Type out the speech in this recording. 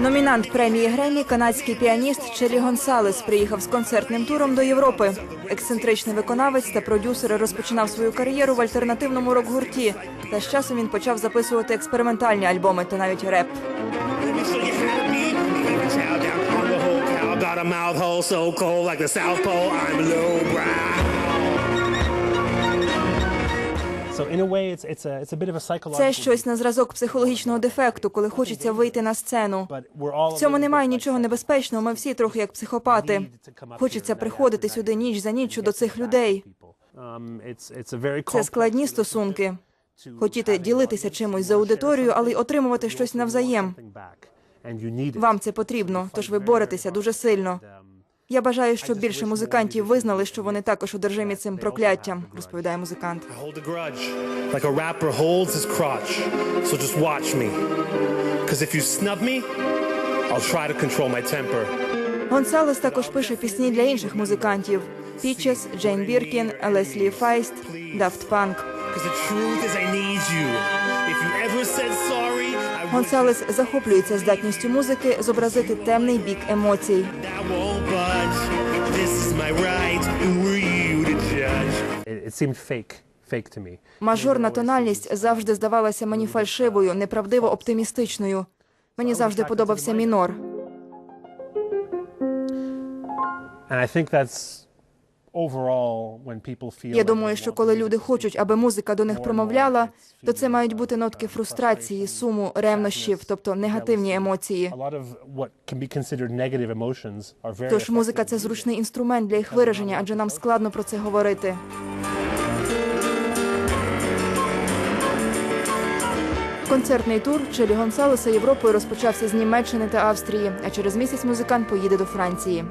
Номінант премії Гремі, канадський піаніст Челі Гонсалес приїхав з концертним туром до Європи. Ексцентричний виконавець та продюсер розпочинав свою кар'єру в альтернативному рок-гурті. Та з часом він почав записувати експериментальні альбоми та навіть реп. Got a mouth hole so cold like the South Pole. I'm lowbrow. So Це щось на зразок психологічного дефекту, коли хочеться вийти на сцену. В цьому немає нічого небезпечного. Ми всі трохи як психопати. Хочеться приходити сюди ніч за ніччю до цих людей. Um, Це складні стосунки. Хотіти ділитися чимось за аудиторію, але й отримувати щось навзаєм. Вам це потрібно, тож ви боретеся дуже сильно. Я бажаю, щоб більше музикантів визнали, що вони також одержимі цим прокляттям, розповідає музикант. Гонсалес також пише пісні для інших музикантів: Пічес, Джейн Біркін, Леслі Файст, I would. Гонсалес захоплюється здатністю музики зобразити темний бік емоцій. It, it seemed fake, fake to me. Мажорна тональність завжди здавалася мені фальшивою, неправдиво оптимістичною. Мені завжди подобався мінор. And I think that's Я думаю, що коли люди хочуть, аби музика до них промовляла, то це мають бути нотки фрустрації, суму, ревнощів, тобто негативні емоції. Тож музика це зручний інструмент для їх вираження, адже нам складно про це говорити. Концертний тур Челі Гонсалеса Європою розпочався з Німеччини та Австрії, а через місяць музикант поїде до Франції.